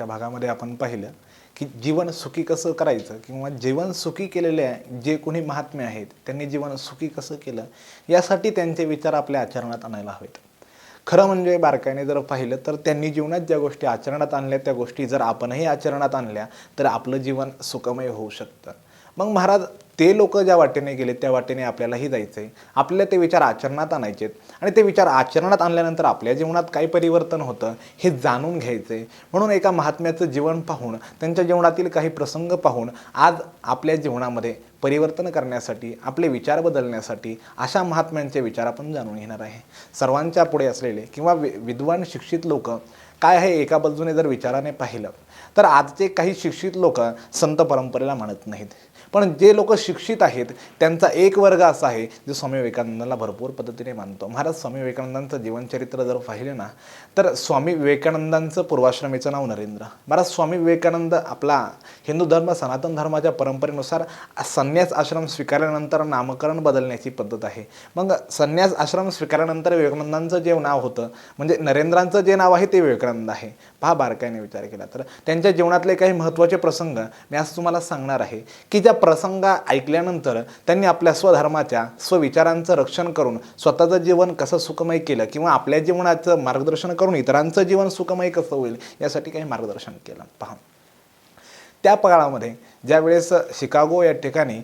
रामकृष्ण भागामध्ये आपण पाहिलं की जीवन सुखी कसं करायचं किंवा जीवन सुखी केलेले जे कोणी महात्मे आहेत त्यांनी जीवन सुखी कसं केलं यासाठी त्यांचे विचार आपल्या आचरणात आणायला हवेत. खरं म्हणजे बारकाईने जर पाहिलं तर त्यांनी जीवनात ज्या गोष्टी आचरणात आणल्या त्या गोष्टी जर आपणही आचरणात आणल्या तर आपलं जीवन सुखमय होऊ शकतं. मग महाराज ते लोक ज्या वाटेने गेले त्या वाटेने आपल्यालाही जायचं आहे आपल्याला ते विचार आचरणात आणायचे आणि ते विचार आचरणात आणल्यानंतर आपल्या जीवनात काय परिवर्तन होतं हे जाणून घ्यायचं आहे म्हणून एका महात्म्याचं जीवन पाहून त्यांच्या जीवनातील काही प्रसंग पाहून आज आपल्या जीवनामध्ये परिवर्तन करण्यासाठी आपले विचार बदलण्यासाठी अशा महात्म्यांचे विचार आपण जाणून घेणार आहे. सर्वांच्या पुढे असलेले किंवा वि विद्वान शिक्षित लोक काय आहे एका बाजूने जर विचाराने पाहिलं तर आजचे काही शिक्षित लोक संत परंपरेला मानत नाहीत. पण जे लोक शिक्षित आहेत त्यांचा एक वर्ग असा आहे जो स्वामी विवेकानंदांना भरपूर पद्धतीने मानतो. महाराज स्वामी विवेकानंदांचं जीवनचरित्र जर पाहिलं ना तर स्वामी विवेकानंदांचं पूर्वाश्रमीचं नाव नरेंद्र. महाराज स्वामी विवेकानंद आपला हिंदू धर्म सनातन धर्माच्या परंपरेनुसार संन्यास आश्रम स्वीकारल्यानंतर नामकरण बदलण्याची पद्धत आहे. मग संन्यास आश्रम स्वीकारल्यानंतर विवेकानंदांचं जे नाव होतं म्हणजे नरेंद्रांचं जे नाव आहे ते विवेकानंद आहे. पहा बारकाईने विचार केला. तर त्यांच्या जीवनातले काही महत्त्वाचे प्रसंग मी आज तुम्हाला सांगणार आहे की ज्या प्रसंग ऐकल्यानंतर त्यांनी आपल्या स्वधर्माच्या स्वविचारांचं रक्षण करून स्वतःचं जीवन कसं सुखमय केलं किंवा आपल्या जीवनाचं मार्गदर्शन करून इतरांचं जीवन सुखमय कसं होईल यासाठी काही मार्गदर्शन केलं. पहा. त्या काळामध्ये ज्यावेळेस शिकागो या ठिकाणी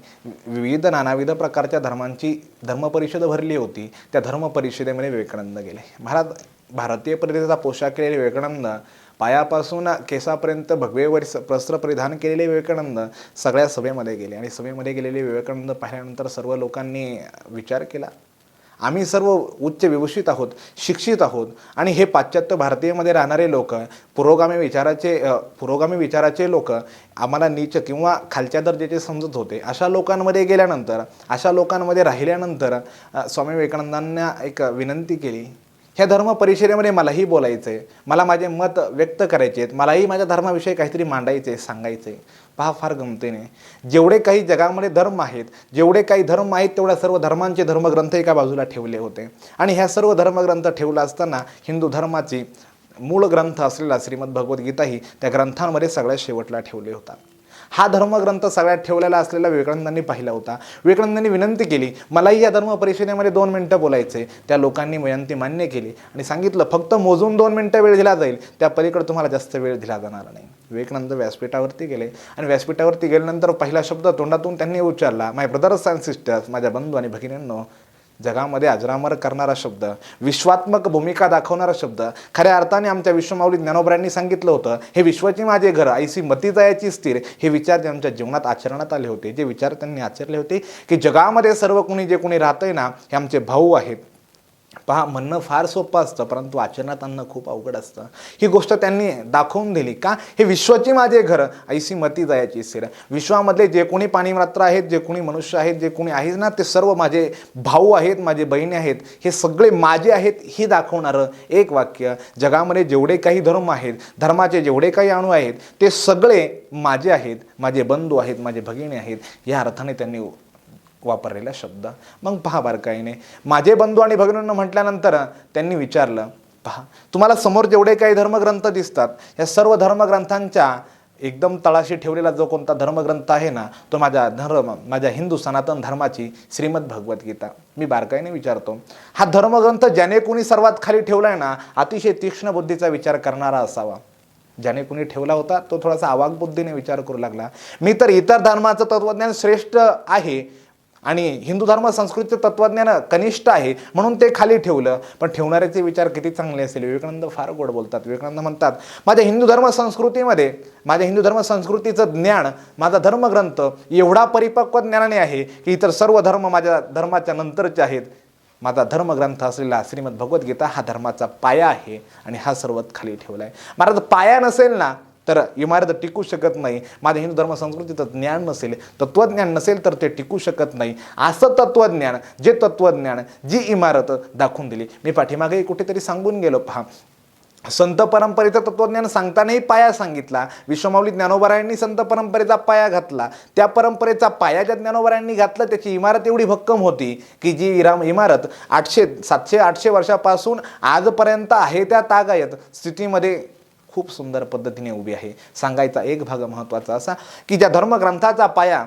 विविध नानाविध प्रकारच्या धर्मांची धर्मपरिषद भरली होती त्या धर्मपरिषदेमध्ये विवेकानंद गेले. महाराज भारतीय पद्धतीचा पोशाख केलेले विवेकानंद पायापासून केसापर्यंत भगवे स वस्त्र परिधान केलेले विवेकानंद सगळ्या सभेमध्ये गेले. आणि सभेमध्ये गेलेले विवेकानंद पाहिल्यानंतर सर्व लोकांनी विचार केला. आम्ही सर्व उच्च विभूषित आहोत शिक्षित आहोत. आणि हे पाश्चात्य भारतीयमध्ये राहणारे लोक पुरोगामी विचाराचे पुरोगामी विचाराचे लोक आम्हाला नीच किंवा खालच्या दर्जाचे समजत होते. अशा लोकांमध्ये गेल्यानंतर अशा लोकांमध्ये राहिल्यानंतर स्वामी विवेकानंदांना एक विनंती केली. ह्या धर्म परिषदेमध्ये मलाही बोलायचं आहे मला माझे मत व्यक्त करायचे आहेत मलाही माझ्या धर्माविषयी काहीतरी मांडायचे आहे सांगायचं आहे पहा फार गमतीने. जेवढे काही जगामध्ये धर्म आहेत जेवढे काही धर्म आहेत तेवढ्या सर्व धर्मांचे धर्मग्रंथ एका बाजूला ठेवले होते. आणि ह्या सर्व धर्मग्रंथ ठेवला असताना हिंदू धर्माची मूळ ग्रंथ असलेला श्रीमद भगवद्गीताही त्या ग्रंथांमध्ये सगळ्यात शेवटला ठेवले होता. हा धर्मग्रंथ सगळ्यात ठेवलेला असलेला विवेकानंदांनी पाहिला होता. विवेकानंदांनी विनंती केली मलाही या धर्म परिषदेमध्ये दोन मिनटं बोलायचे त्या लोकांनी विनंती मान्य केली आणि सांगितलं फक्त मोजून दोन मिनटं वेळ दिला जाईल. त्या पलीकडे तुम्हाला जास्त वेळ दिला जाणार नाही. विवेकानंद व्यासपीठावरती गेले आणि व्यासपीठावरती गेल्यानंतर पहिला शब्द तोंडातून त्यांनी उच्चारला माय ब्रदर्स अँड सिस्टर्स माझ्या बंधू आणि भगिनींनो जगामध्ये अजरामर करणारा शब्द विश्वात्मक भूमिका दाखवणारा शब्द खऱ्या अर्थाने आमच्या विश्वमाऊली ज्ञानोबरांनी सांगितलं होतं हे विश्वाची माझे घर ऐसी मती जायची स्थिर हे विचार आमच्या जीवनात आचरणात आले होते जे विचार त्यांनी आचरले होते की जगामध्ये सर्व कोणी जे कोणी राहतंय ना हे आमचे भाऊ आहेत. पहा म्हणणं फार सोपं असतं परंतु आचरणात आणणं खूप अवघड असतं. ही गोष्ट त्यांनी दाखवून दिली का? हे विश्वाची माझे घर ऐसी मती जायची सिर विश्वामधले जे कोणी पाणीमात्र आहेत जे कोणी मनुष्य आहेत जे कोणी आहेत ना ते सर्व माझे भाऊ आहेत माझे बहिणी आहेत हे सगळे माझे आहेत हे दाखवणारं एक वाक्य जगामध्ये जेवढे काही धर्म आहेत धर्माचे जेवढे काही अणू आहेत ते सगळे माझे आहेत माझे बंधू आहेत माझे भगिनी आहेत या अर्थाने त्यांनी वापरलेला शब्द. मग पहा बारकाईने माझे बंधू आणि भगिनींना म्हटल्यानंतर त्यांनी विचारलं पहा तुम्हाला समोर जेवढे काही धर्मग्रंथ दिसतात या सर्व धर्मग्रंथांच्या एकदम तळाशी ठेवलेला जो कोणता धर्मग्रंथ आहे ना तो माझ्या धर्म माझ्या हिंदू सनातन धर्माची श्रीमद भगवद्गीता मी बारकाईने विचारतो हा धर्मग्रंथ ज्याने कोणी सर्वात खाली ठेवलाय ना अतिशय तीक्ष्ण बुद्धीचा विचार करणारा असावा. ज्याने कुणी ठेवला होता तो थोडासा आवाक बुद्धीने विचार करू लागला मी तर इतर धर्माचं तत्वज्ञान श्रेष्ठ आहे आणि हिंदू धर्म संस्कृतीचं तत्वज्ञान कनिष्ठ आहे म्हणून ते खाली ठेवलं. पण ठेवणाऱ्याचे विचार किती चांगले असेल? विवेकानंद फार गोड बोलतात. विवेकानंद म्हणतात माझ्या हिंदू धर्म संस्कृतीमध्ये माझ्या हिंदू धर्म संस्कृतीचं ज्ञान माझा धर्मग्रंथ एवढा परिपक्व ज्ञानाने आहे की इतर सर्व धर्म माझ्या धर्माच्या नंतरचे आहेत. माझा धर्मग्रंथ असलेला श्रीमद भगवद्गीता हा धर्माचा पाया आहे आणि हा सर्वात खाली ठेवला आहे महाराज पाया नसेल ना तर इमारत टिकू शकत नाही. माझ्या हिंदू धर्म संस्कृतीचं ज्ञान नसेल तत्त्वज्ञान नसेल तर ते टिकू शकत नाही. असं तत्त्वज्ञान जे तत्त्वज्ञान जी इमारत दाखवून दिली. मी पाठीमागे कुठेतरी सांगून गेलो पहा. संत परंपरेचं तत्वज्ञान सांगतानाही पाया सांगितला. विश्वमाऊली ज्ञानोबरायांनी संत परंपरेचा पाया घातला. त्या परंपरेचा पाया ज्या ज्ञानोबरायांनी घातला त्याची इमारत एवढी भक्कम होती की जी इराम इमारत आठशे सातशे आठशे वर्षापासून आजपर्यंत आहे त्या तागायत. स्थितीमध्ये खूप सुंदर पद्धतीने उभी आहे. सांगायचा एक भाग महत्त्वाचा असा की ज्या धर्मग्रंथाचा पाया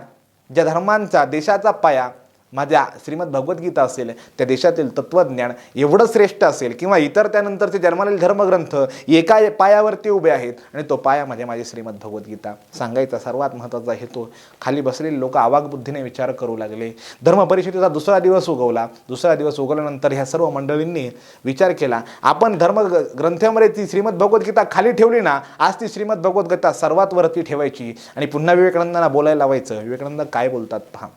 ज्या धर्मांचा देशाचा पाया माझ्या श्रीमद भगवद्गीता असेल त्या देशातील तत्त्वज्ञान एवढं श्रेष्ठ असेल किंवा इतर त्यानंतरचे जन्मालेले धर्मग्रंथ एका पायावरती उभे आहेत आणि तो पाया म्हणजे माझी श्रीमद भगवद्गीता. सांगायचा सर्वात महत्त्वाचा हेतू खाली बसलेले लोक आवाग बुद्धीने विचार करू लागले. धर्म परिषदेचा दुसरा दिवस उगवला. दुसरा दिवस उगवल्यानंतर ह्या सर्व मंडळींनी विचार केला आपण धर्म ग्रंथामध्ये ती श्रीमद भगवद्गीता खाली ठेवली ना आज ती श्रीमद भगवद्गीता सर्वात वरती ठेवायची. आणि पुन्हा विवेकानंदांना बोलायला लावायचं. विवेकानंद काय बोलतात पहा.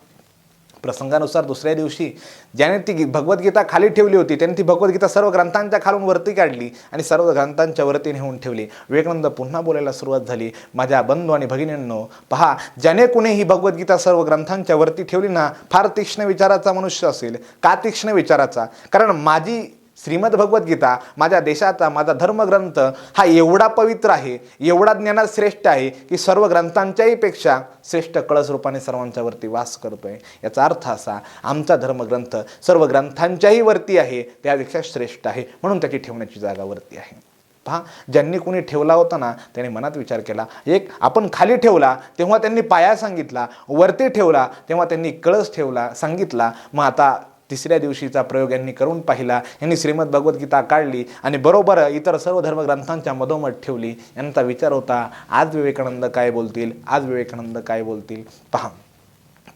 प्रसंगानुसार दुसऱ्या दिवशी ज्याने ती भगवद्गीता खाली ठेवली होती त्याने ती भगवद्गीता सर्व ग्रंथांच्या खालून वरती काढली आणि सर्व ग्रंथांच्या वरती नेऊन ठेवली. विवेकानंद पुन्हा बोलायला सुरुवात झाली माझ्या बंधू आणि भगिनींनो पहा ज्याने कुणी ही भगवद्गीता सर्व ग्रंथांच्या वरती ठेवली ना फार तीक्ष्ण विचाराचा मनुष्य असेल. का तीक्ष्ण विचाराचा? कारण माझी श्रीमद भगवद्गीता माझ्या देशाचा माझा धर्मग्रंथ हा एवढा पवित्र आहे एवढा ज्ञानात श्रेष्ठ आहे की सर्व ग्रंथांच्याही पेक्षा श्रेष्ठ कळस रूपाने सर्वांच्यावरती वास करतोय. याचा अर्थ असा आमचा धर्मग्रंथ सर्व ग्रंथांच्याही वरती आहे त्यापेक्षा श्रेष्ठ आहे म्हणून त्याची ठेवण्याची जागावरती आहे. पहा ज्यांनी कोणी ठेवला होता ना त्याने मनात विचार केला. एक आपण खाली ठेवला तेव्हा त्यांनी पाया सांगितला वरती ठेवला तेव्हा त्यांनी कळस ठेवला सांगितला. मग आता तिसऱ्या दिवशीचा प्रयोग यांनी करून पाहिला. यांनी श्रीमद भगवद्गीता काढली आणि बरोबर इतर सर्व धर्मग्रंथांच्या मधोमध ठेवली. यांचा विचार होता आज विवेकानंद काय बोलतील? आज विवेकानंद काय बोलतील? पहा.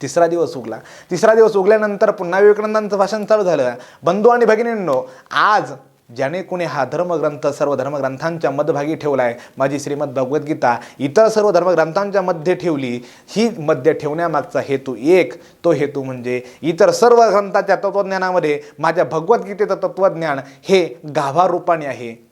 तिसरा दिवस उगला. तिसरा दिवस उगल्यानंतर पुन्हा विवेकानंदांचं भाषण चालू झालं. बंधू आणि भगिनींनो आज ज्याने कोणी हा धर्मग्रंथ सर्व धर्मग्रंथांच्या मध्यभागी ठेवला आहे माझी श्रीमद भगवद्गीता इतर सर्व धर्मग्रंथांच्या मध्ये ठेवली ही मध्य ठेवण्यामागचा हेतू एक तो हेतू म्हणजे इतर सर्व ग्रंथाच्या तत्त्वज्ञानामध्ये माझ्या भगवद्गीतेचं तत्त्वज्ञान हे गाभारूपाने आहे.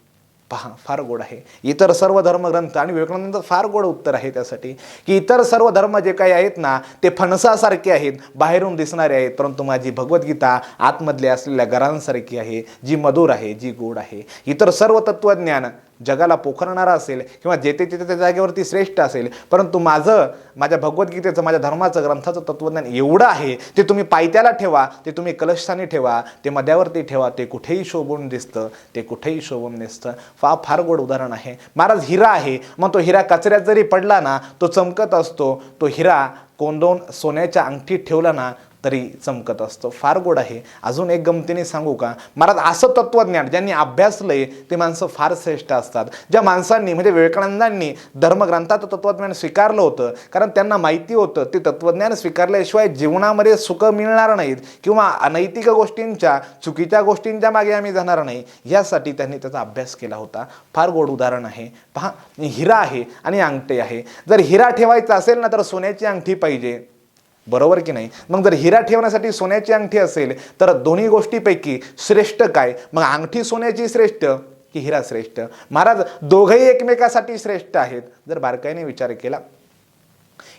पहा फार गोड आहे. इतर सर्व धर्मग्रंथ आणि विवेकानंदांचं फार गोड उत्तर आहे त्यासाठी. की इतर सर्व धर्म जे काही आहेत ना ते फणसासारखे आहेत बाहेरून दिसणारे आहेत. परंतु माझी भगवद्गीता आतमधले असलेल्या घरांसारखी आहे जी मधुर आहे जी गोड आहे. इतर सर्व तत्त्वज्ञान जगाला पोखरणारा असेल किंवा जेथे तिथे त्या जागेवरती श्रेष्ठ असेल परंतु माझं माझ्या भगवद्गीतेचं माझ्या धर्माचं ग्रंथाचं तत्त्वज्ञान एवढं आहे ते तुम्ही पायत्याला ठेवा ते तुम्ही कलशस्थानी ठेवा ते मध्यावरती ठेवा ते कुठेही शोभून दिसतं ते कुठेही शोभून दिसतं फा फार गोड उदाहरण आहे. महाराज हिरा आहे. मग तो हिरा कचऱ्यात जरी पडला ना तो चमकत असतो तो हिरा कोंदोन सोन्याच्या अंगठीत ठेवला ना तरी चमकत असतो. फार गोड आहे. अजून एक गमतीने सांगू का? महाराज असं तत्त्वज्ञान ज्यांनी अभ्यासलंय ते माणसं फार श्रेष्ठ असतात. ज्या माणसांनी म्हणजे विवेकानंदांनी धर्मग्रंथाचं तत्त्वज्ञान स्वीकारलं होतं कारण त्यांना माहिती होतं ते तत्त्वज्ञान स्वीकारल्याशिवाय जीवनामध्ये सुख मिळणार नाहीत किंवा अनैतिक गोष्टींच्या चुकीच्या गोष्टींच्या मागे आम्ही जाणार नाही. यासाठी त्यांनी त्याचा अभ्यास केला होता. फार गोड उदाहरण आहे. पहा हिरा आहे आणि अंगठे आहे. जर हिरा ठेवायचा असेल ना तर सोन्याची अंगठी पाहिजे. बरोबर की नाही? मग जर हिरा ठेवण्यासाठी सोन्याची अंगठी असेल तर दोन्ही गोष्टीपैकी श्रेष्ठ काय? मग अंगठी सोन्याची श्रेष्ठ की हिरा श्रेष्ठ? महाराज दोघंही एकमेकासाठी श्रेष्ठ आहेत. जर बारकाईने विचार केला.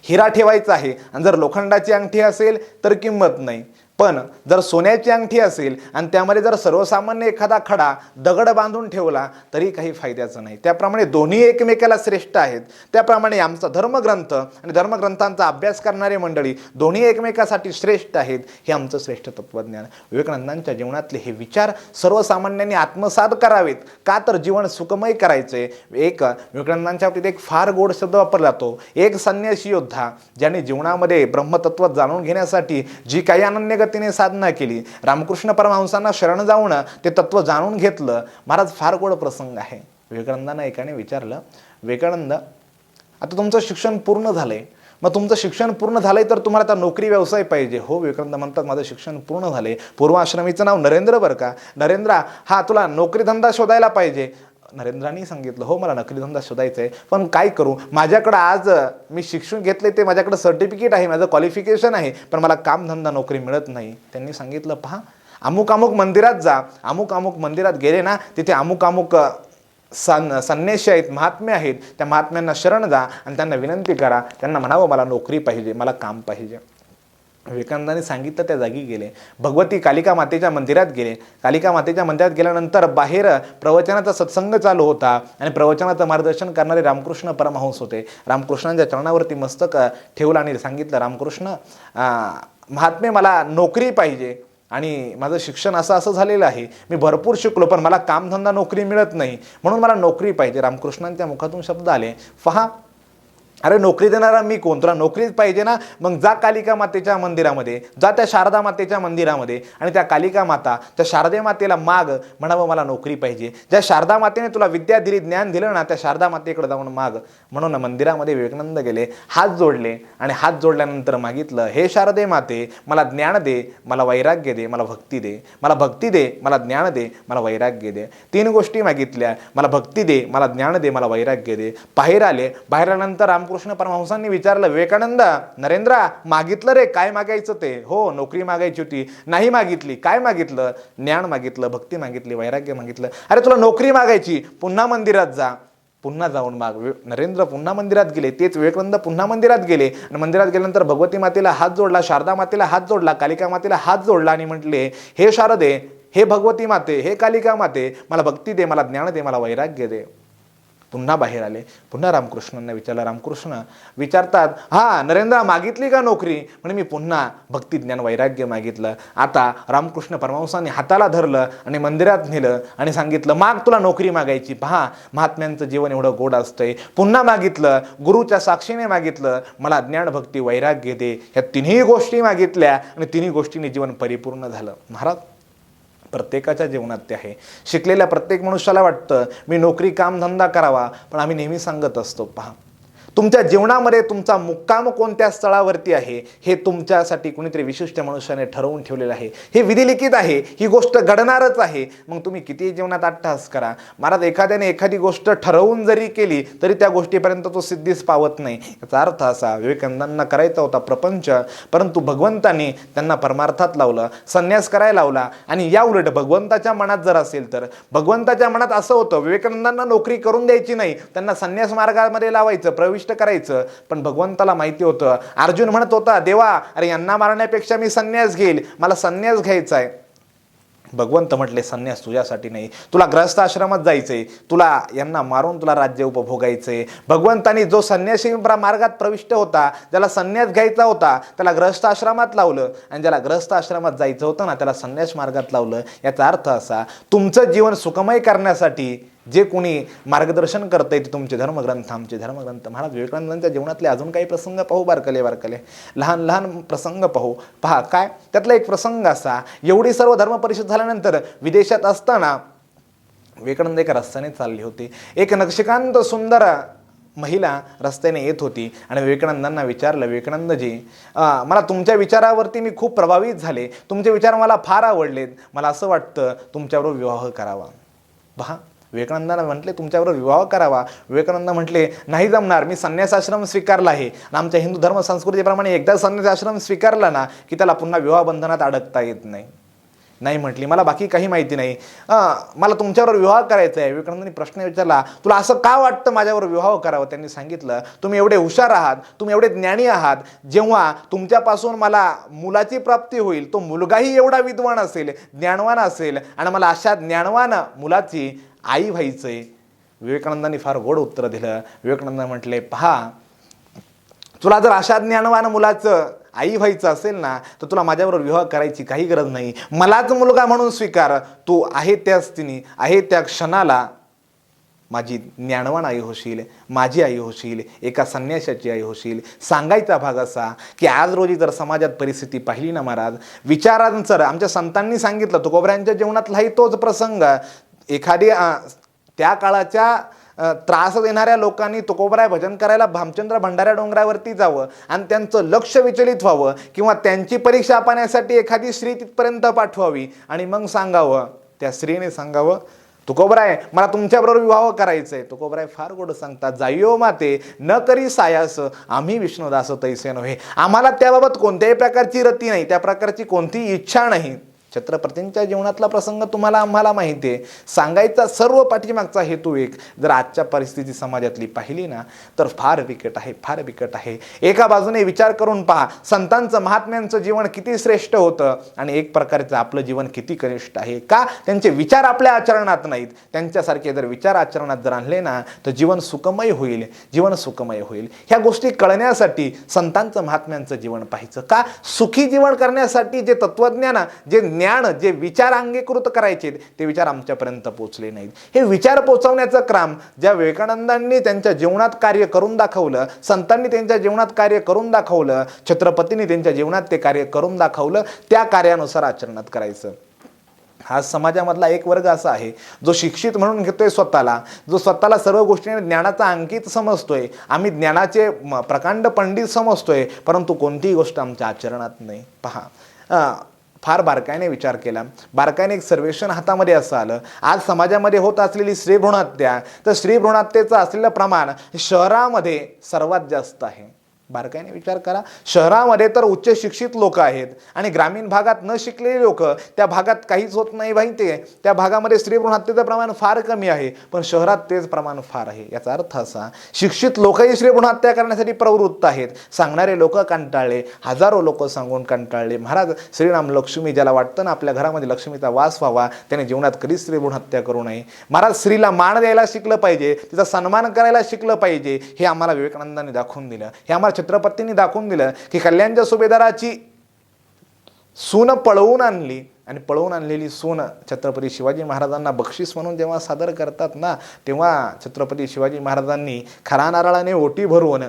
हिरा ठेवायचा आहे. आणि जर लोखंडाची अंगठी असेल तर किंमत नाही. पण जर सोन्याची अंगठी असेल आणि त्यामध्ये जर सर्वसामान्य एखादा खडा दगड बांधून ठेवला तरी काही फायद्याचं नाही. त्याप्रमाणे दोन्ही एकमेकाला श्रेष्ठ आहेत. त्याप्रमाणे आमचा धर्मग्रंथ आणि धर्मग्रंथांचा अभ्यास करणारे मंडळी दोन्ही एकमेकासाठी श्रेष्ठ आहेत हे आमचं श्रेष्ठ तत्त्वज्ञान विवेकानंदांच्या जीवनातले हे विचार सर्वसामान्यांनी आत्मसात करावेत. का तर जीवन सुखमय करायचे एक विवेकानंदांच्या बाबतीत एक फार गोड शब्द वापरला जातो एक संन्यासी योद्धा ज्याने जीवनामध्ये ब्रह्मतत्व जाणून घेण्यासाठी जी काही अनन्यगत तिने साधना केली. रामकृष्ण परमहंसांना शरण जाऊन ते तत्व जाणून घेतलं. महाराज फार गोड प्रसंग आहे. विवेकानंदांना एकाने विचारलं विवेकानंद आता तुमचं शिक्षण पूर्ण झालंय. मग तुमचं शिक्षण पूर्ण झालंय तर तुम्हाला आता नोकरी व्यवसाय पाहिजे. हो विवेकानंद म्हणतात माझं शिक्षण पूर्ण झालंय. पूर्वाश्रमीचं नाव नरेंद्र बरं का? नरेंद्रा हा तुला नोकरी धंदा शोधायला पाहिजे. नरेंद्रांनी सांगितलं हो मला नकली धंदा शोधायचा आहे पण काय करू? माझ्याकडं आज मी शिक्षण घेतले ते माझ्याकडं सर्टिफिकेट आहे माझं क्वालिफिकेशन आहे पण मला कामधंदा नोकरी मिळत नाही. त्यांनी सांगितलं पहा अमुक अमुक मंदिरात जा अमुक अमुक मंदिरात गेले ना तिथे अमुक अमुक सन संन्याशी आहेत महात्मे आहेत त्या महात्म्यांना शरण जा आणि त्यांना विनंती करा त्यांना म्हणावं मला नोकरी पाहिजे मला काम पाहिजे. विवेकानंदांनी सांगितलं त्या जागी गेले. भगवती कालिका मातेच्या मंदिरात गेले. कालिका मातेच्या मंदिरात गेल्यानंतर बाहेर प्रवचनाचा सत्संग चालू होता आणि प्रवचनाचं मार्गदर्शन करणारे रामकृष्ण परमहंस होते. रामकृष्णांच्या चरणावरती मस्तक ठेवलं आणि सांगितलं रामकृष्ण महात्मे मला नोकरी पाहिजे आणि माझं शिक्षण असं असं झालेलं आहे. मी भरपूर शिकलो पण मला कामधंदा नोकरी मिळत नाही. म्हणून मला नोकरी पाहिजे. रामकृष्णांच्या मुखातून शब्द आले. पहा अरे नोकरी देणारा मी कोण? तुला नोकरीच पाहिजे ना? मग जा कालिका मातेच्या मंदिरामध्ये जा त्या शारदा मातेच्या मंदिरामध्ये आणि त्या कालिका माता त्या शारदे मातेला माग म्हणावं मला नोकरी पाहिजे. ज्या शारदा मातेने तुला विद्या दिली ज्ञान दिलं ना त्या शारदा मातेकडे जाऊन माग. म्हणून मंदिरामध्ये विवेकानंद गेले हात जोडले आणि हात जोडल्यानंतर मागितलं हे शारदे माते मला ज्ञान दे मला वैराग्य दे मला भक्ती दे. मला भक्ती दे मला ज्ञान दे मला वैराग्य दे. तीन गोष्टी मागितल्या मला भक्ती दे मला ज्ञान दे मला वैराग्य दे. बाहेर आले बाहेर आल्यानंतर रामकृष्ण परमहंसांनी विचारलं विवेकानंद नरेंद्रा मागितलं रे काय मागायचं ते? हो नोकरी मागायची होती. नाही मागितली. काय मागितलं? ज्ञान मागितलं भक्ती मागितली वैराग्य मागितलं. अरे तुला नोकरी मागायची पुन्हा मंदिरात जा. पुन्हा जाऊन माग. नरेंद्र पुन्हा मंदिरात गेले. तेच विवेकानंद पुन्हा मंदिरात गेले. आणि मंदिरात गेल्यानंतर भगवती मातेला हात जोडला शारदा मातेला हात जोडला कालिका मातेला हात जोडला आणि म्हटले हे शारदे हे भगवती माते हे कालिका माते मला भक्ती दे मला ज्ञान दे मला वैराग्य दे. पुन्हा बाहेर आले. पुन्हा रामकृष्णांना विचारलं रामकृष्ण विचारतात हा नरेंद्र मागितली का नोकरी? म्हणे मी पुन्हा भक्ती ज्ञान वैराग्य मागितलं. आता रामकृष्ण परमहंसाने हाताला धरलं आणि मंदिरात नेलं आणि सांगितलं माग तुला नोकरी मागायची. पहा महात्म्यांचं जीवन एवढं गोड असतंय. पुन्हा मागितलं गुरुच्या साक्षीने मागितलं. मला ज्ञान भक्ती वैराग्य दे. ह्या तिन्ही गोष्टी मागितल्या आणि तिन्ही गोष्टींनी जीवन परिपूर्ण झालं. महाराज प्रत्येकाच्या जीवनात ते आहे. शिकलेल्या प्रत्येक मनुष्याला वाटतं मी नोकरी कामधंदा करावा. पण आम्ही नेहमी सांगत असतो पहा तुमच्या जीवनामध्ये तुमचा मुक्काम कोणत्या स्थळावरती आहे हे तुमच्यासाठी कुणीतरी विशिष्ट मनुष्याने ठरवून ठेवलेलं आहे. हे विधिलिखित आहे ही गोष्ट घडणारच आहे. मग तुम्ही कितीही जीवनात अट्टहास करा? महाराज एखाद्याने एखादी गोष्ट ठरवून जरी केली तरी त्या गोष्टीपर्यंत तो सिद्धीच पावत नाही. याचा अर्थ असा विवेकानंदांना करायचा होता प्रपंच परंतु भगवंतांनी त्यांना परमार्थात लावलं संन्यास करायला लावला. आणि या उलट भगवंताच्या मनात जर असेल तर भगवंताच्या मनात असं होतं विवेकानंदांना नोकरी करून द्यायची नाही त्यांना संन्यास मार्गामध्ये लावायचं प्रविष्ट करायचं पण भगवंताला माहिती होतं. अर्जुन म्हणत होता देवा अरे यांना मारण्यापेक्षा मी संन्यास घेईल. मला संन्यास घ्यायचा आहे. भगवंत म्हटले संन्यास तुझ्यासाठी नाही. तुला ग्रहस्थ आश्रमात जायचंय. तुला यांना मारून तुला राज्य उपभोगायचंय. भगवंतानी जो संन्यासी मार्गात प्रविष्ट होता ज्याला संन्यास घ्यायचा होता त्याला ग्रहस्थ आश्रमात लावलं. आणि ज्याला ग्रहस्थ आश्रमात जायचं होतं ना त्याला संन्यास मार्गात लावलं. याचा अर्थ असा तुमचं जीवन सुखमय करण्यासाठी जे कोणी मार्गदर्शन करतंय ते तुमचे धर्मग्रंथ आमचे धर्मग्रंथ. महाराज विवेकानंदांच्या जीवनातले अजून काही प्रसंग पाहू बारकले बारकले. लहान लहान प्रसंग पाहू. पहा काय? त्यातला एक प्रसंग असा एवढी सर्व धर्म परिषद झाल्यानंतर विदेशात असताना विवेकानंद एका रस्त्याने चालली होती. एक नक्षकांत सुंदर महिला रस्त्याने येत होती आणि विवेकानंदांना विचारलं विवेकानंदजी मला तुमच्या विचारावरती मी खूप प्रभावित झाले. तुमचे विचार मला फार आवडलेत. मला असं वाटतं तुमच्याबरोबर विवाह करावा. पहा विवेकानंदांना म्हटले तुमच्याबरोबर विवाह करावा. विवेकानंद म्हटले नाही जमणार मी संन्यासाश्रम स्वीकारला आहे. आमच्या हिंदू धर्म संस्कृतीप्रमाणे एकदा संन्यासाश्रम स्वीकारला ना की त्याला पुन्हा विवाह बंधनात अडकता येत नाही. नाही म्हटली मला बाकी काही माहिती नाही. मला तुमच्यावर विवाह करायचा आहे. विवेकानंदांनी प्रश्न विचारला तुला असं का वाटतं माझ्यावर विवाह करावं? त्यांनी सांगितलं तुम्ही एवढे हुशार आहात तुम्ही एवढे ज्ञानी आहात. जेव्हा तुमच्यापासून मला मुलाची प्राप्ती होईल तो मुलगाही एवढा विद्वान असेल ज्ञानवान असेल. आणि मला अशा ज्ञानवान मुलाची आई व्हायचंय विवेकानंदांनी फार गोड उत्तर दिलं. विवेकानंद म्हटले पहा तुला जर अशा ज्ञानवान मुलाचं आई व्हायचं असेल ना तर तुला माझ्याबरोबर विवाह करायची काही गरज नाही. मलाच मुलगा म्हणून स्वीकार. तू आहे त्या तिने आहे त्या क्षणाला माझी ज्ञानवान आई होशील माझी आई होशील एका संन्याशाची आई होशील. सांगायचा भाग असा की आज रोजी जर समाजात परिस्थिती पाहिली ना महाराज विचारांचं आमच्या संतांनी सांगितलं तुकोबऱ्यांच्या जीवनातलाही तोच प्रसंग. एखादी त्या काळाच्या त्रास देणाऱ्या लोकांनी तुकोबराय भजन करायला भामचंद्र भंडाऱ्या डोंगरावरती जावं आणि त्यांचं लक्ष विचलित व्हावं किंवा त्यांची परीक्षा पाहण्यासाठी एखादी स्त्री तिथपर्यंत पाठवावी आणि मग सांगावं. त्या स्त्रीने सांगावं तुकोबराय मला तुमच्याबरोबर विवाह करायचा आहे. तुकोबराय फार गोड सांगतात जाईयो माते न करी सायास आम्ही विष्णुदास तैसे नव्हे आम्हाला त्याबाबत कोणत्याही प्रकारची रती नाही त्या प्रकारची कोणतीही इच्छा नाही. छत्रपतींच्या जीवनातला प्रसंग तुम्हाला आम्हाला माहिती आहे सांगायचा सर्व पाठीमागचा हेतू एक. जर आजच्या परिस्थिती समाजातली पाहिली ना तर फार बिकट आहे फार बिकट आहे. एका बाजूने विचार करून पहा संतांचं महात्म्यांचं जीवन किती श्रेष्ठ होतं आणि एक प्रकारचं आपलं जीवन किती कनिष्ठ आहे. का? त्यांचे विचार आपल्या आचरणात नाहीत. त्यांच्यासारखे जर विचार आचरणात जर आणले ना तर जीवन सुखमय होईल. जीवन सुखमय होईल. ह्या गोष्टी कळण्यासाठी संतांचं महात्म्यांचं जीवन पाहायचं. का? सुखी जीवन करण्यासाठी जे तत्वज्ञान जे ज्ञान जे विचार अंगीकृत करायचे ते विचार आमच्यापर्यंत पोचले नाहीत. हे विचार पोचवण्याचं काम ज्या विवेकानंदांनी त्यांच्या जीवनात कार्य करून दाखवलं संतांनी त्यांच्या जीवनात कार्य करून दाखवलं छत्रपतींनी त्यांच्या जीवनात ते कार्य करून दाखवलं त्या कार्यानुसार आचरणात करायचं. हा समाजामधला एक वर्ग असा आहे जो शिक्षित म्हणून घेतोय स्वतःला जो स्वतःला सर्व गोष्टीने ज्ञानाचा अंकित समजतोय. आम्ही ज्ञानाचे प्रकांड पंडित समजतोय परंतु कोणतीही गोष्ट आमच्या आचरणात नाही. पहा अं, फार बारकाईने विचार केला. बारकाईने एक सर्वेक्षण हातामध्ये असं आलं. आज समाजामध्ये होत असलेली स्त्रीभ्रूणहत्या तर स्त्रीभ्रूणहत्येचं असलेलं प्रमाण शहरामध्ये सर्वात जास्त आहे. बारकाईने विचार करा. शहरामध्ये तर उच्च शिक्षित लोक आहेत आणि ग्रामीण भागात न शिकलेली लोक त्या भागात काहीच होत नाही माहिती आहे त्या भागामध्ये स्त्रीभ्रूण हत्येचं प्रमाण फार कमी आहे पण शहरात तेच प्रमाण फार आहे. याचा अर्थ असा शिक्षित लोकही स्त्रीभ्रूण हत्या करण्यासाठी प्रवृत्त आहेत. सांगणारे लोक कंटाळले हजारो लोक सांगून कंटाळले. महाराज श्रीराम लक्ष्मी ज्याला वाटतं ना आपल्या घरामध्ये लक्ष्मीचा वास व्हावा त्याने जीवनात कधीच स्त्रीभ्रूण हत्या करू नये. महाराज स्त्रीला मान द्यायला शिकलं पाहिजे तिचा सन्मान करायला शिकलं पाहिजे हे आम्हाला विवेकानंदांनी दाखवून दिलं. हे आम्हाला छत्रपतींनी दाखवून दिलं की कल्याणच्या सुभेदाराची सून पळवून आणली आणि पळवून आणलेली सून छत्रपती शिवाजी महाराजांना बक्षीस म्हणून जेव्हा सादर करतात ना तेव्हा छत्रपती शिवाजी महाराजांनी खरा नारळाने ओटी भरवून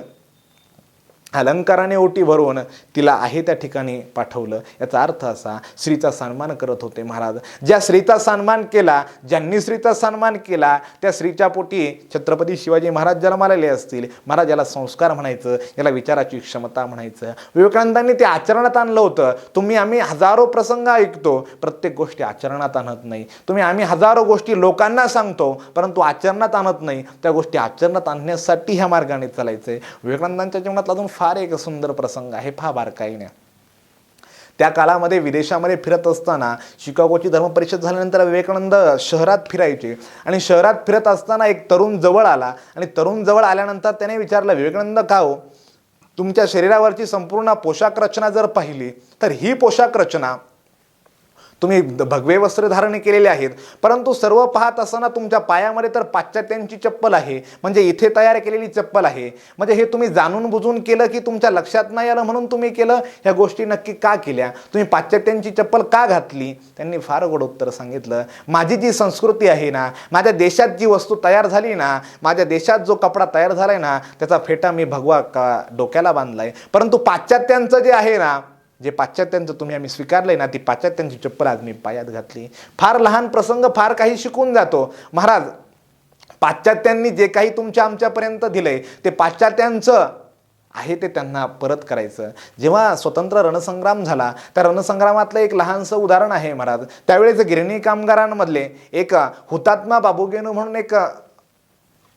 अलंकाराने ओटी भरवून तिला आहे त्या ठिकाणी पाठवलं. याचा अर्थ असा स्त्रीचा सन्मान करत होते महाराज. ज्या स्त्रीचा सन्मान केला ज्यांनी स्त्रीचा सन्मान केला त्या स्त्रीच्या पोटी छत्रपती शिवाजी महाराज जन्मालेले असतील. महाराज याला संस्कार म्हणायचं याला विचाराची क्षमता म्हणायचं. विवेकानंदांनी ते आचरणात आणलं होतं. तुम्ही आम्ही हजारो प्रसंग ऐकतो प्रत्येक गोष्टी आचरणात आणत नाही. तुम्ही आम्ही हजारो गोष्टी लोकांना सांगतो परंतु आचरणात आणत नाही. त्या गोष्टी आचरणात आणण्यासाठी ह्या मार्गाने चालायचं आहे विवेकानंदांच्या जीवनात अजून फार एक सुंदर प्रसंग आहे फार बारकाईने. त्या काळामध्ये विदेशामध्ये फिरत असताना शिकागोची धर्मपरिषद झाल्यानंतर विवेकानंद शहरात फिरायचे. आणि शहरात फिरत असताना एक तरुण जवळ आला. आणि तरुण जवळ आल्यानंतर त्याने विचारलं विवेकानंद का हो? तुमच्या शरीरावरची संपूर्ण पोशाख रचना जर पाहिली तर ही पोशाख रचना तुम्ही द- भगवे वस्त्र धारण केलेले आहेत परंतु सर्व पाहत असताना तुमच्या पायामध्ये तर पाश्चात्यांची चप्पल आहे म्हणजे इथे तयार केलेली चप्पल आहे. म्हणजे हे तुम्ही जाणून बुजून केलं की तुमच्या लक्षात नाही आलं म्हणून तुम्ही केलं? ह्या गोष्टी नक्की का केल्या? तुम्ही पाश्चात्यांची चप्पल का घातली? त्यांनी फार गोड उत्तर सांगितलं. माझी जी संस्कृती आहे ना माझ्या देशात जी वस्तू तयार झाली ना माझ्या देशात जो कपडा तयार झाला आहे ना त्याचा फेटा मी भगवा का डोक्याला बांधला आहे परंतु पाश्चात्यांचं जे आहे ना जे पाश्चात्यांचं तुम्ही आम्ही स्वीकारलंय ना ती पाश्चात्यांची चप्पल आज मी पायात घातली. फार लहान प्रसंग फार काही शिकून जातो. महाराज पाश्चात्यांनी जे काही तुमच्या आमच्यापर्यंत दिलंय ते पाश्चात्यांचं आहे ते त्यांना परत करायचं. जेव्हा स्वतंत्र रणसंग्राम झाला त्या रणसंग्रामातलं एक लहानसं उदाहरण आहे महाराज. त्यावेळेस गिरणी कामगारांमधले एक हुतात्मा बाबूगेनू म्हणून एक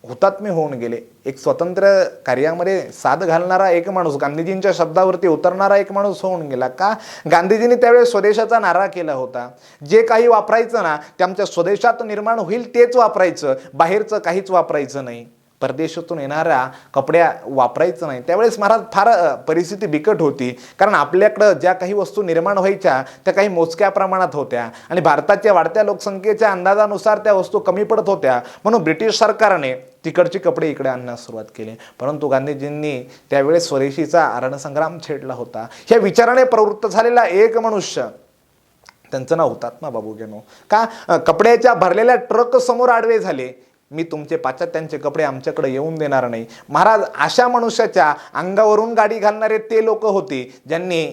हुतात्मे होऊन गेले. एक स्वतंत्र कार्यामध्ये साथ घालणारा एक माणूस गांधीजींच्या शब्दावरती उतरणारा एक माणूस होऊन गेला का? गांधीजींनी त्यावेळेस स्वदेशाचा नारा केला होता. जे काही वापरायचं ना ते आमच्या स्वदेशात निर्माण होईल तेच वापरायचं. बाहेरचं काहीच वापरायचं नाही. परदेशातून येणाऱ्या कपड्या वापरायचं नाही. त्यावेळेस महाराज फार परिस्थिती बिकट होती. कारण आपल्याकडं ज्या काही वस्तू निर्माण व्हायच्या त्या काही मोजक्या प्रमाणात होत्या. आणि भारताच्या वाढत्या लोकसंख्येच्या अंदाजानुसार त्या वस्तू कमी पडत होत्या. म्हणून ब्रिटिश सरकारने तिकडचे कपडे इकडे आणण्यास सुरुवात केली. परंतु गांधीजींनी त्यावेळेस स्वदेशीचा रणसंग्राम छेडला होता. ह्या विचाराने प्रवृत्त झालेला एक मनुष्य त्यांचं नाव हुतात्मा बाबू गेनो का कपड्याच्या भरलेल्या ट्रक समोर आडवे झाले. मी तुमचे पाश्चात्यांचे कपडे आमच्याकडे येऊन देणार नाही. महाराज अशा मनुष्याच्या अंगावरून गाडी घालणारे ते लोक होते ज्यांनी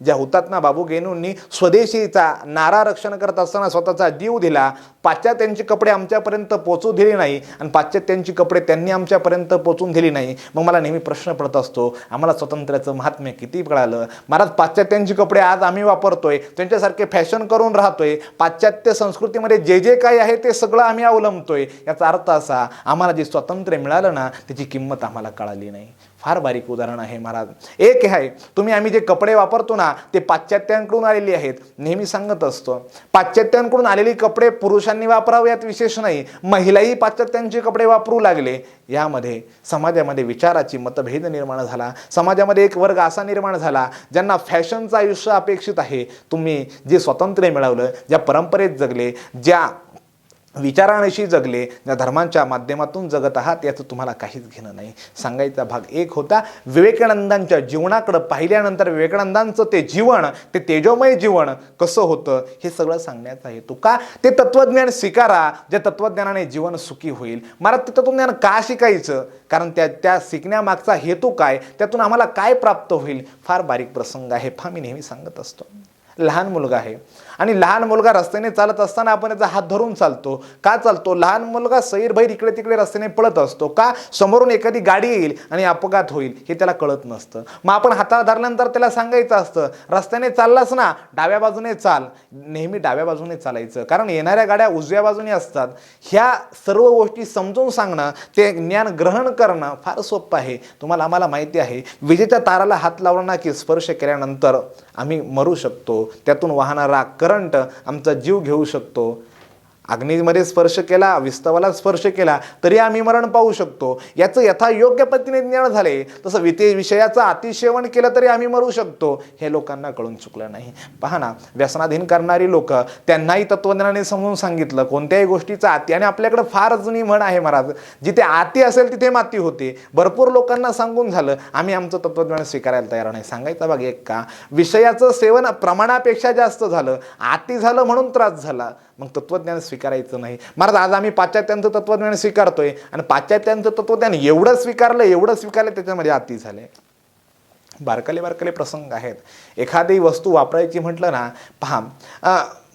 ज्या हुतात्मा बाबू गेनूंनी स्वदेशीचा नारा रक्षण करत असताना स्वतःचा जीव दिला पाश्चात्यांची कपडे आमच्यापर्यंत पोचू दिले नाही आणि पाश्चात्यांची कपडे त्यांनी आमच्यापर्यंत पोचून दिली नाही. मग मला नेहमी प्रश्न पडत असतो आम्हाला स्वातंत्र्याचं महात्म्य किती कळालं? महाराज पाश्चात्यांची कपडे आज आम्ही वापरतोय त्यांच्यासारखे फॅशन करून राहतोय पाश्चात्य संस्कृतीमध्ये जे जे काही आहे ते सगळं आम्ही अवलंबतोय. याचा अर्थ असा आम्हाला जे स्वातंत्र्य मिळालं ना त्याची किंमत आम्हाला कळाली नाही. फार बारीक उदाहरण आहे महाराज. एक आहे तुम्ही आम्ही जे कपडे वापरतो ना ते पाश्चात्यांकडून आलेले आहेत. नेहमी सांगत असतो पाश्चात्यांकडून आलेली कपडे पुरुषांनी वापरावे यात विशेष नाही. महिलाही पाश्चात्यांचे कपडे वापरू लागले. यामध्ये समाजामध्ये विचाराची मतभेद निर्माण झाला. समाजामध्ये एक वर्ग असा निर्माण झाला ज्यांना फॅशनचं आयुष्य अपेक्षित आहे. तुम्ही जे स्वातंत्र्य मिळवलं ज्या परंपरेत जगले ज्या विचारांशी जगले ज्या धर्मांच्या माध्यमातून जगत आहात याचं तुम्हाला काहीच घेणं नाही. सांगायचा भाग एक होता विवेकानंदांच्या जीवनाकडं पाहिल्यानंतर विवेकानंदांचं ते जीवन ते तेजोमय जीवन कसं होतं हे सगळं सांगण्याचा हेतू का? ते तत्त्वज्ञान स्वीकारा ज्या तत्त्वज्ञानाने जीवन सुखी होईल. मला ते तत्त्वज्ञान का शिकायचं? कारण त्या त्या शिकण्यामागचा हेतू काय? त्यातून आम्हाला काय प्राप्त होईल? फार बारीक प्रसंग आहे फार मी नेहमी सांगत असतो. लहान मुलगा आहे. आणि लहान मुलगा रस्त्याने चालत असताना आपण त्याचा हात धरून चालतो. का चालतो? लहान मुलगा सैरभैर इकडे तिकडे रस्त्याने पळत असतो. का समोरून एखादी गाडी येईल आणि अपघात होईल हे त्याला कळत नसतं. मग आपण हाताला धरल्यानंतर त्याला सांगायचं असतं रस्त्याने चाललास ना डाव्या बाजूने चाल. नेहमी डाव्या बाजूने चालायचं. कारण येणाऱ्या गाड्या उजव्या बाजूने असतात. ह्या सर्व गोष्टी समजून सांगणं ते ज्ञान ग्रहण करणं फार सोपं आहे. तुम्हाला आम्हाला माहिती आहे विजेच्या ताराला हात लावणं ना की स्पर्श केल्यानंतर आम्ही मरू शकतो. त्यातून वाहणारा करंट आमचा जीव घेऊ शकतो. अग्नीमध्ये स्पर्श केला विस्तवाला स्पर्श केला तरी आम्ही मरण पाहू शकतो. याचं यथा योग्य पद्धतीने ज्ञान झाले तसं विते विषयाचं अतिसेवन केलं तरी आम्ही मरू शकतो. हे लोकांना कळून चुकलं नाही. पहा ना व्यसनाधीन करणारी लोक त्यांनाही तत्वज्ञानाने समजून सांगितलं कोणत्याही गोष्टीचा अति आणि आपल्याकडे फार जुनी म्हण आहे महाराज जिथे आती असेल तिथे माती होते. भरपूर लोकांना सांगून झालं आम्ही आमचं तत्वज्ञान स्वीकारायला तयार नाही. सांगायचा भाग एक का? विषयाचं सेवन प्रमाणापेक्षा जास्त झालं. आती झालं म्हणून त्रास झाला. मग तत्वज्ञान स्वीकारायचं नाही. महाराज आज आम्ही पाश्चात्यांचं तत्वज्ञान स्वीकारतोय आणि पाश्चात्यांचं तत्वज्ञान एवढं स्वीकारलं एवढं स्वीकारलं त्याच्यामध्ये अति झाले. बारकाले बारकाले प्रसंग आहेत. एखादी वस्तू वापरायची म्हटलं ना पहा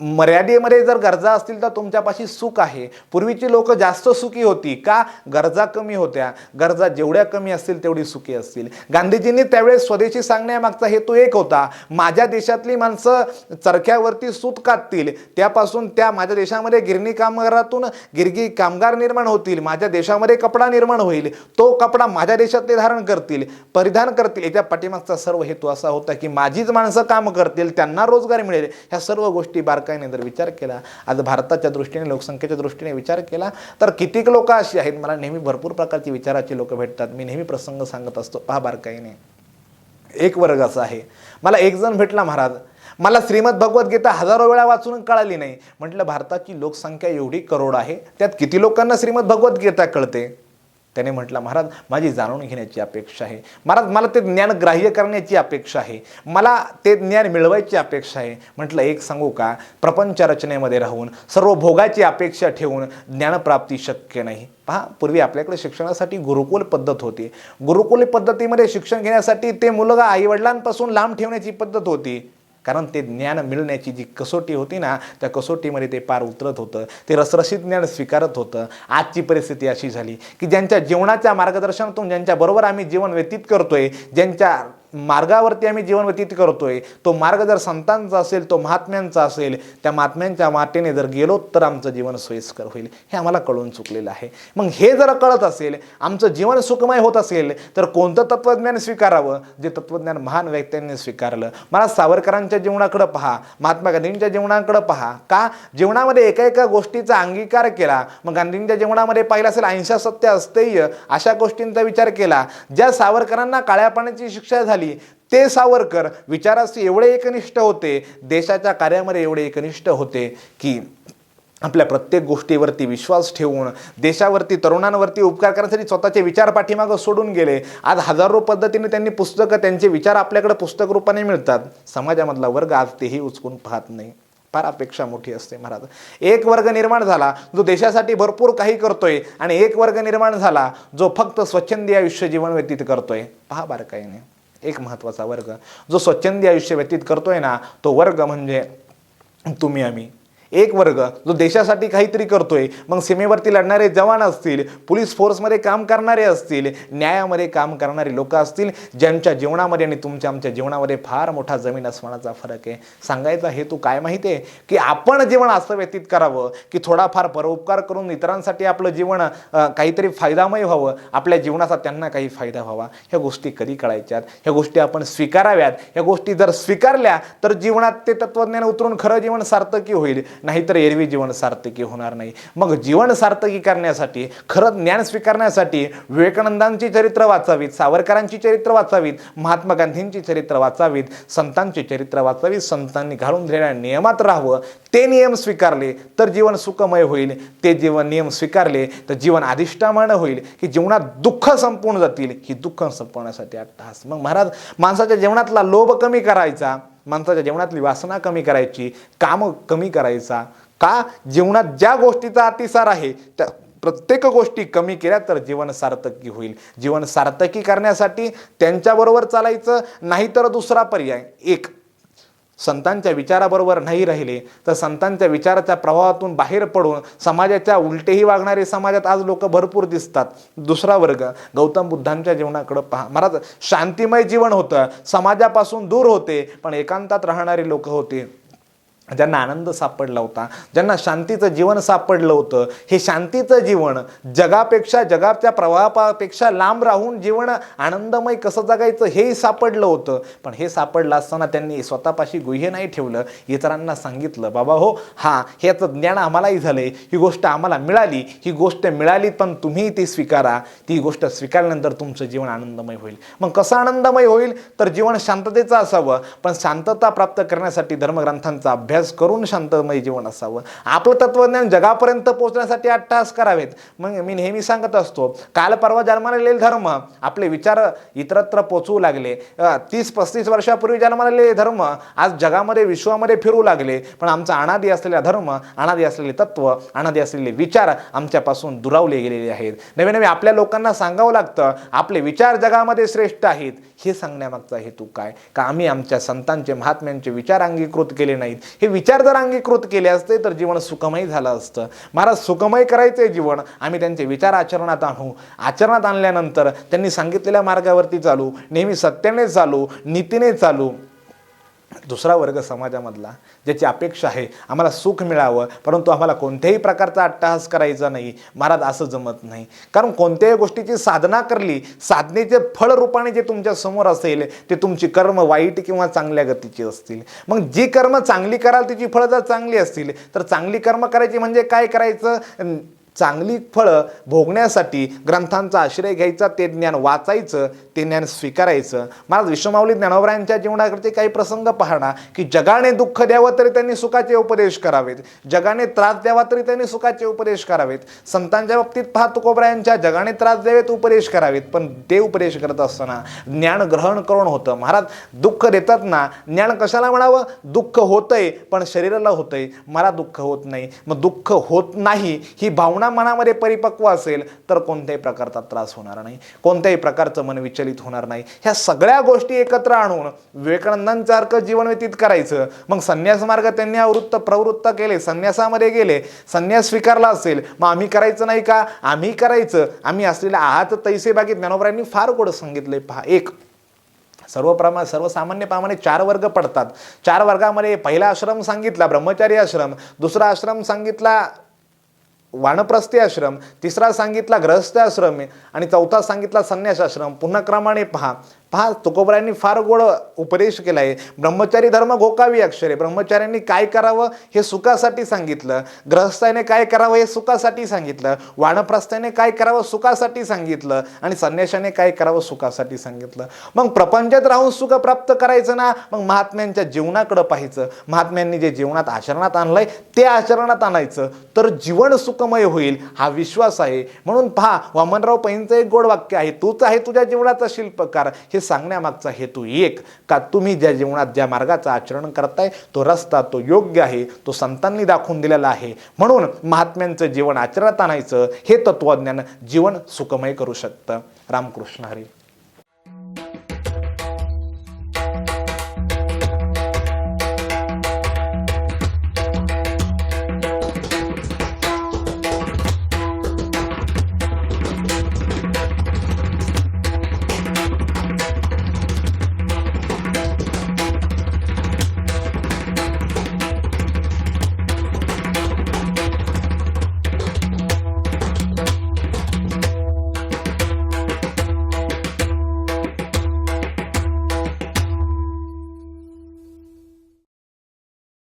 मर्यादेमध्ये जर गरजा असतील तर तुमच्यापाशी सुख आहे. पूर्वीची लोक जास्त सुखी होती का? गरजा कमी होत्या. गरजा जेवढ्या कमी असतील तेवढी सुखी असतील. गांधीजींनी त्यावेळेस स्वदेशी सांगण्यामागचा हेतू एक होता. माझ्या देशातली माणसं चरख्यावरती सूत काततील त्यापासून त्या माझ्या देशामध्ये गिरणी कामगारातून गिरगी कामगार निर्माण होतील. माझ्या देशामध्ये कपडा निर्माण होईल. तो कपडा माझ्या देशातले धारण करतील परिधान करतील. याच्या पाठीमागचा सर्व हेतू असा होता की माझीच माणसं काम करतील त्यांना रोजगार मिळेल. ह्या सर्व गोष्टी बारकाईने जर विचार केला आज भारताच्या दृष्टीने लोकसंख्येच्या दृष्टीने विचार केला तर कितीक लोक अशी आहेत? मला नेहमी भरपूर प्रकारची विचाराची लोक भेटतात. मी नेहमी प्रसंग सांगत असतो. पहा बारकाईने. एक वर्ग असा आहे. मला एक जण भेटला महाराज. मला श्रीमद भगवद्गीता हजारो वेळा वाचून कळाली नाही. म्हटलं भारताची लोकसंख्या एवढी करोड आहे त्यात किती लोकांना श्रीमद भगवद्गीता कळते? त्याने म्हटला महाराज माझी जाणून घेण्याची अपेक्षा आहे. महाराज मला ते ज्ञान ग्राह्य करण्याची अपेक्षा आहे. मला ते ज्ञान मिळवायची अपेक्षा आहे. म्हटलं एक सांगू का? प्रपंच रचनेमध्ये राहून सर्व भोगाची अपेक्षा ठेवून ज्ञानप्राप्ती शक्य नाही. पहा पूर्वी आपल्याकडे शिक्षणासाठी गुरुकुल पद्धत होती. गुरुकुल पद्धतीमध्ये शिक्षण घेण्यासाठी ते मुलगा आईवडिलांपासून लांब ठेवण्याची पद्धत होती. कारण ते ज्ञान मिळण्याची जी कसोटी होती ना त्या कसोटीमध्ये ते पार उतरत होतं. ते रसरशीत ज्ञान स्वीकारत होतं. आजची परिस्थिती अशी झाली की ज्यांच्या जीवनाच्या मार्गदर्शनातून ज्यांच्याबरोबर आम्ही जीवन व्यतीत करतोय ज्यांच्या मार्गावरती आम्ही जीवन व्यतीत करतोय तो मार्ग जर संतांचा असेल तो महात्म्यांचा असेल त्या महात्म्यांच्या वाटेने जर गेलो तर आमचं जीवन सोयीस्कर होईल. हे आम्हाला कळून चुकलेलं आहे. मग हे जर कळत असेल आमचं जीवन सुखमय होत असेल तर कोणतं तत्त्वज्ञान स्वीकारावं? जे तत्त्वज्ञान महान व्यक्तींनी स्वीकारलं. मला सावरकरांच्या जीवनाकडं पहा महात्मा गांधींच्या जीवनाकडं पहा. का? जीवनामध्ये एका एका गोष्टीचा अंगीकार केला मग गांधींच्या जीवनामध्ये पाहिलं असेल अहिंसा सत्य अस्तेय अशा गोष्टींचा विचार केला. ज्या सावरकरांना काळ्या पाण्याची शिक्षा झाली ते सावरकर विचारास एवढे एकनिष्ठ होते देशाच्या कार्यामध्ये एवढे एकनिष्ठ होते की आपल्या प्रत्येक गोष्टीवरती विश्वास ठेवून देशावरती तरुणांवरती उपकार करण्यासाठी स्वतःचे विचार पाठीमागं सोडून गेले. आज हजारो पद्धतीने त्यांनी पुस्तकं त्यांचे विचार आपल्याकडे पुस्तक रूपाने मिळतात. समाजामधला वर्ग आज तेही उचकून पाहत नाही. फार अपेक्षा मोठी असते महाराज. एक वर्ग निर्माण झाला जो देशासाठी भरपूर काही करतोय आणि एक वर्ग निर्माण झाला जो फक्त स्वच्छंदी आयुष्य जीवन व्यतीत करतोय. पहा बारकाईने. एक महत्त्वाचा वर्ग. जो स्वच्छंदी आयुष्य व्यतीत करतोय ना तो वर्ग म्हणजे तुम्ही आम्ही. एक वर्ग जो देशासाठी काहीतरी करतोय मग सीमेवरती लढणारे जवान असतील पोलीस फोर्समध्ये काम करणारे असतील न्यायामध्ये काम करणारे लोक असतील ज्यांच्या जीवनामध्ये आणि तुमच्या आमच्या जीवनामध्ये फार मोठा जमीन आसमानाचा फरक आहे. सांगायचा हेतू काय माहिती आहे? की आपण जीवन असं व्यतीत करावं की थोडाफार परोपकार करून इतरांसाठी आपलं जीवन काहीतरी फायदामय व्हावं आपल्या जीवनाचा त्यांना काही फायदा व्हावा. ह्या गोष्टी कधी कळायच्यात? ह्या गोष्टी आपण स्वीकाराव्यात. ह्या गोष्टी जर स्वीकारल्या तर जीवनात ते तत्वज्ञान उतरून खरं जीवन सार्थकी होईल. नाहीतर एरवी जीवन सार्थकी होणार नाही. मग जीवन सार्थकी करण्यासाठी खरं ज्ञान स्वीकारण्यासाठी विवेकानंदांची चरित्र वाचावीत सावरकरांची चरित्र वाचावीत महात्मा गांधींची चरित्र वाचावीत संतांची चरित्र वाचावीत संतांनी घालून दिलेल्या नियमात राहावं ते नियम स्वीकारले तर जीवन सुखमय होईल. ते जीवन नियम स्वीकारले तर जीवन अधिष्ठामान होईल. की जीवनात दुःख संपून जातील ही दुःख संपवण्यासाठी अट्टहास. मग महाराज माणसाच्या जीवनातला लोभ कमी करायचा माणसाच्या जेवणातली वासना कमी करायची काम कमी करायचा. का? जीवनात ज्या गोष्टीचा अतिसार आहे त्या प्रत्येक गोष्टी कमी केल्या तर जीवन सार्थकी होईल. जीवन सार्थकी करण्यासाठी त्यांच्याबरोबर चालायचं नाही तर दुसरा पर्याय. एक संतांच्या विचाराबरोबर नाही राहिले तर संतांच्या विचाराच्या प्रभावातून बाहेर पडून समाजाच्या उलटेही वागणारे समाजात आज लोक भरपूर दिसतात. दुसरा वर्ग गौतम बुद्धांच्या जीवनाकडं पहा. महाराज शांतिमय जीवन होतं. समाजापासून दूर होते पण एकांतात राहणारे लोक होते. ज्यांना आनंद सापडला होता ज्यांना शांतीचं जीवन सापडलं होतं हे शांतीचं जीवन जगापेक्षा जगाच्या प्रवाहापेक्षा लांब राहून जीवन आनंदमय कसं जगायचं हेही सापडलं होतं. पण हे सापडलं असताना त्यांनी स्वतःपाशी गुह्य नाही ठेवलं. इतरांना सांगितलं बाबा हो हा ह्याचं ज्ञान आम्हालाही झालंय. ही गोष्ट आम्हाला मिळाली. ही गोष्ट मिळाली पण तुम्ही ती स्वीकारा. ती गोष्ट स्वीकारल्यानंतर तुमचं जीवन आनंदमय होईल. मग कसं आनंदमय होईल? तर जीवन शांततेचं असावं. पण शांतता प्राप्त करण्यासाठी धर्मग्रंथांचा अभ्यास करून शांतमय जीवन असावं. आपलं तत्वज्ञान जगापर्यंत पोहोचण्यासाठी अट्टहास करावेत. मग मी नेहमी सांगत असतो काल परवा जन्माला आलेले धर्म आपले विचार इतरत्र पोचवू लागले. तीस पस्तीस वर्षापूर्वी जन्माला आलेले धर्म आज जगामध्ये विश्वामध्ये फिरू लागले. पण आमचा अनादी असलेला धर्म अनादी असलेले तत्व अनादी असलेले विचार आमच्यापासून दुरावले गेलेले आहेत. नवे नवे आपल्या लोकांना सांगावं लागतं आपले विचार जगामध्ये श्रेष्ठ आहेत. हे सांगण्यामागचा हेतू काय? का आम्ही आमच्या संतांचे महात्म्यांचे विचार अंगीकृत केले नाहीत? हे विचार जर अंगीकृत केले असते तर जीवन सुखमय झालं असतं. महाराज सुखमय करायचे जीवन. आम्ही त्यांचे विचार आचरणात आणू. आचरणात आणल्यानंतर त्यांनी सांगितलेल्या मार्गावरती चालू. नेहमी सत्याने चालू नीतीने चालू. दुसरा वर्ग समाजामधला ज्याची अपेक्षा आहे आम्हाला सुख मिळावं परंतु आम्हाला कोणत्याही प्रकारचा अट्टहास करायचा नाही महाराज असं जमत नाही. कारण कोणत्याही गोष्टीची साधना करली साधनेचे फळ रूपाने जे तुमच्यासमोर असेल ते तुमची कर्म वाईट किंवा चांगल्या गतीची असतील. मग जी कर्म चांगली कराल तिची फळं जर चांगली असतील तर चांगली कर्म करायची म्हणजे काय करायचं? चांगली फळं भोगण्यासाठी ग्रंथांचा आश्रय घ्यायचा ते ज्ञान वाचायचं ते ज्ञान स्वीकारायचं. महाराज विश्वमाऊली ज्ञानोबरायांच्या जीवनाकडचे काही प्रसंग पाहणा की जगाने दुःख द्यावं तरी त्यांनी सुखाचे उपदेश करावेत. जगाने त्रास द्यावा तरी त्यांनी सुखाचे उपदेश करावेत. संतांच्या बाबतीत पहा तुकोबरायांच्या जगाने त्रास द्यावेत उपदेश करावेत. पण ते उपदेश करत असताना ज्ञान ग्रहण करून होतं. महाराज दुःख देतात ना ज्ञान कशाला म्हणावं? दुःख होतंय पण शरीराला होतंय. मला दुःख होत नाही. मग दुःख होत नाही ही भावना मनामध्ये परिपक्व असेल तर कोणत्याही प्रकारचा त्रास होणार नाही. कोणत्याही प्रकारचं मन विचलित होणार नाही. ह्या सगळ्या गोष्टी एकत्र आणून विवेकानंदांसारखं जीवन व्यतीत करायचं. मग संन्यास मार्ग त्यांनी आवृत्त प्रवृत्त केले संन्यासामध्ये गेले संन्यास स्वीकारला असेल मग आम्ही करायचं नाही का? आम्ही करायचं. आम्ही असलेल्या आहात तैसे बाकी ज्ञानोबरांनी फार गोड सांगितलंय. पहा एक सर्वप्रमा सर्वसामान्यप्रमाणे चार वर्ग पडतात. चार वर्गामध्ये पहिला आश्रम सांगितला ब्रह्मचारी आश्रम. दुसरा आश्रम सांगितला वानप्रस्थी आश्रम तिसरा सांगितला ग्रहस्थ आश्रम आणि चौथा सांगितला संन्यास आश्रम. पुन्हा क्रमाने पहा. पहा तुकोबरायांनी फार गोड उपदेश केला आहे ब्रह्मचारी धर्म घोकावी अक्षरे. ब्रह्मचार्यांनी काय करावं हे सुखासाठी सांगितलं. ग्रहस्थाने काय करावं हे सुखासाठी सांगितलं. वानप्रस्थाने काय करावं सुखासाठी सांगितलं. आणि संन्याशाने काय करावं सुखासाठी सांगितलं. मग प्रपंचात राहून सुख प्राप्त करायचं ना मग महात्म्यांच्या जीवनाकडं पाहायचं. महात्म्यांनी जे जीवनात आचरणात आणलंय ते आचरणात आणायचं. तर जीवन सुखमय होईल हा विश्वास आहे. म्हणून पहा वामनराव पैंचं एक गोड वाक्य आहे तूच आहे तुझ्या जीवनाचा शिल्पकार. हे सांगण्यामागचा हेतू एक का तुम्ही ज्या जीवनात ज्या मार्गाचं आचरण करताय तो रस्ता तो योग्य आहे तो संतांनी दाखवून दिलेला आहे. म्हणून महात्म्यांचं जीवन आचरणात आणायचं हे तत्वज्ञान जीवन सुखमय करू शकतं. रामकृष्ण हरी.